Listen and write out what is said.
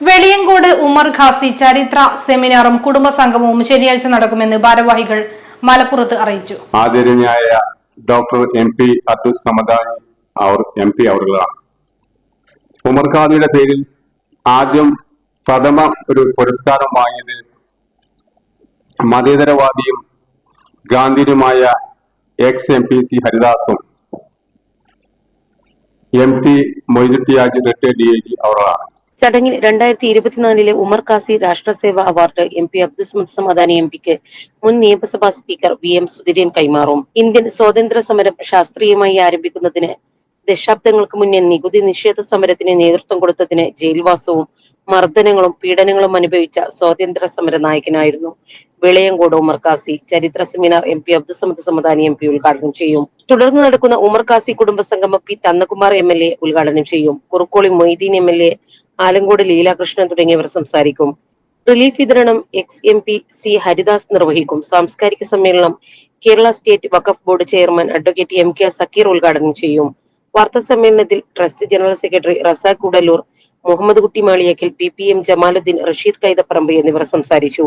വെളിയങ്കോട് ഉമർ ഖാസി ചരിത്ര സെമിനാറും കുടുംബസംഗമവും ശനിയാഴ്ച നടക്കുമെന്ന് ഭാരവാഹികൾ മലപ്പുറത്ത് അറിയിച്ചു. ആദരണീയായ doctor M P Abdul Samadani അവർ എം പി അവറുകളാണ് ഉമർ ഖാദിയുടെ പേരിൽ ആദ്യം പ്രഥമ ഒരു പുരസ്കാരം വാങ്ങിയത് മതേതരവാദിയും ഗാന്ധിയുമായ ex M P C ഹരിദാസും M T Moiduttyhaji retired D I G അവരാണ്. ചടങ്ങിൽ രണ്ടായിരത്തി ഇരുപത്തിനാലിലെ Umar Qasi Rashtraseva award M P Abdussamad Samadani M പിക്ക് മുൻ നിയമസഭാ സ്പീക്കർ വി എം സുധീരൻ കൈമാറും. ഇന്ത്യൻ സ്വാതന്ത്ര്യ സമരം ശാസ്ത്രീയമായി ആരംഭിക്കുന്നതിന് ദശാബ്ദങ്ങൾക്ക് മുന്നേ നികുതി നിഷേധ സമരത്തിന് നേതൃത്വം കൊടുത്തതിന് ജയിൽവാസവും മർദ്ദനങ്ങളും പീഡനങ്ങളും അനുഭവിച്ച സ്വാതന്ത്ര്യ സമര നായകനായിരുന്നു വിളയങ്കോട് ഉമർ കാസി ചരിത്ര seminar M P Abdussamad Samadani M P ഉദ്ഘാടനം ചെയ്യും. തുടർന്ന് നടക്കുന്ന Umar Qasi കുടുംബസംഗമം P Thannakumar M L A ഉദ്ഘാടനം ചെയ്യും. Kurukkoli Moideen M L A Alangode Leelakrishnan തുടങ്ങിയവർ സംസാരിക്കും. റിലീഫ് വിതരണം ex M P C Haridas നിർവഹിക്കും. സാംസ്കാരിക സമ്മേളനം Kerala state Waqf board chairman advocate M K Sakkeer ഉദ്ഘാടനം ചെയ്യും. വാർത്താ സമ്മേളനത്തിൽ trust general secretary Razak Udalur Muhammad Kutty Maliyakkal P P M Jamaluddin Rasheed Kaithaparamba എന്നിവർ സംസാരിച്ചു.